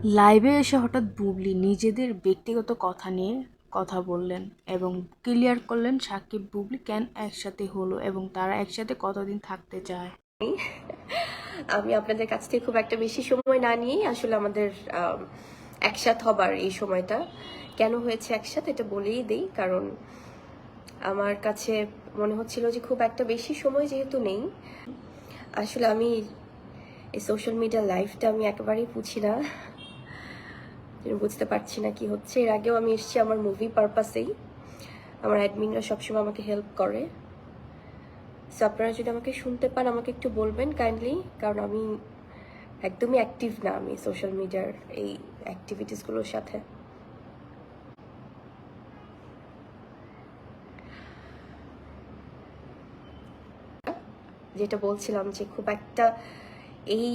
লাইভে এসে হঠাৎ বুবলি নিজেদের ব্যক্তিগত কথা নিয়ে কথা বললেন এবং ক্লিয়ার করলেন সাকিব বুবলি কেন একসাথে হলো এবং তারা একসাথে কতদিন থাকতে চায়? আমি আপনাদের কাছ থেকে খুব একটা বেশি সময় না নিয়েই আসলে আমাদের আম, একসাথ হবার এই সময়টা। কেন হয়েছে একসাথ এটা বলেই দেই কারণ আমার কাছে মনে হচ্ছিল যে খুব একটা বেশি সময় যেহেতু নেই। আসলে আমি এই সোশ্যাল মিডিয়া লাইফটা আমি একেবারেই বুঝি না। বুঝতে পারছি না কি হচ্ছে। এর আগেও আমি এসেছি আমার মুভি পারপাসেই আমার অ্যাডমিনরা সবসময় আমাকে হেল্প করে। সো আপনারা যদি আমাকে শুনতে পান, আমাকে একটু বলবেন কাইন্ডলি কারণ আমি একদমই অ্যাক্টিভ না আমি সোশ্যাল মিডিয়ার এই অ্যাক্টিভিটিসগুলোর সাথে। যেটা বলছিলাম যে খুব একটা এই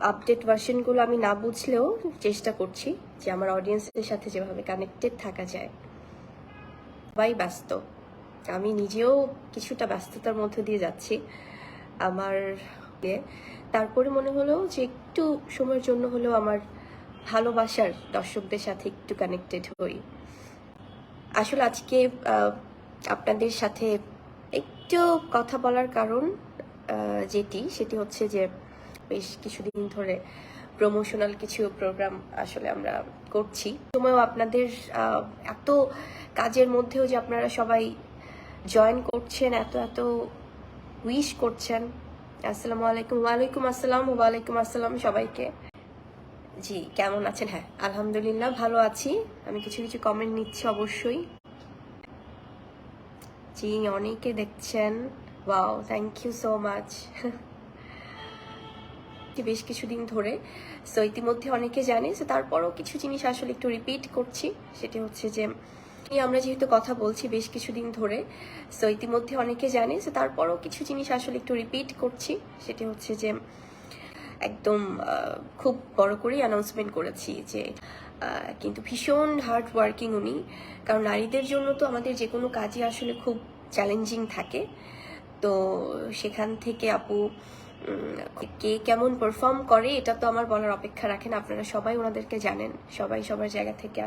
আপডেট ভার্সনগুলো আমি না বুঝলেও চেষ্টা করছি যে আমার অডিয়েন্সের সাথে যেভাবে কানেক্টেড থাকা যায়। সবাই ব্যস্ত। আমি নিজেও কিছুটা ব্যস্ততার মধ্যে দিয়ে যাচ্ছি আমার। তারপরে মনে হলো যে একটু সময়ের জন্য হলেও আমার ভালোবাসার দর্শকদের সাথে একটু কানেক্টেড হই। আসলে আজকে আপনাদের সাথে একটু কথা বলার কারণ যেটি, সেটি হচ্ছে যে বেশ কিছুদিন ধরে প্রমোশনাল কিছু প্রোগ্রাম আসলে আমরা করছি। সময়ও আপনাদের এত কাজের মধ্যেও যে আপনারা সবাই জয়েন করছেন, এত এত উইশ করছেন। আসসালামু আলাইকুম। ওয়ালাইকুম আসসালাম ওয়ালাইকুম আসসালাম সবাইকে। জি, কেমন আছেন? হ্যাঁ আলহামদুলিল্লাহ ভালো আছি। আমি কিছু কিছু কমেন্ট নিচ্ছি অবশ্যই। জি, অনেকে দেখছেন। Wow thank you so much বেশ কিছুদিন ধরে। সো ইতিমধ্যে অনেকে জানে সো তারপরও কিছু জিনিস আসলে একটু রিপিট করছি। সেটি হচ্ছে যে আমরা যেহেতু কথা বলছি বেশ কিছুদিন ধরে সো ইতিমধ্যে অনেকে জানে সো তারপরও কিছু জিনিস আসলে একটু রিপিট করছি। সেটি হচ্ছে যে, একদম খুব বড় করেই অ্যানাউন্সমেন্ট করেছি যে কিন্তু ভীষণ হার্ড ওয়ার্কিং উনি। কারণ নারীদের জন্য তো আমাদের যে কোনো কাজই আসলে খুব চ্যালেঞ্জিং থাকে। তো সেখান থেকে আপু কে কেমন পারফর্ম করে, এটা তো আমার বলার অপেক্ষা রাখেন। আপনারা সবাই ওনাদেরকে জানেন। সবাই সবার জায়গা থেকে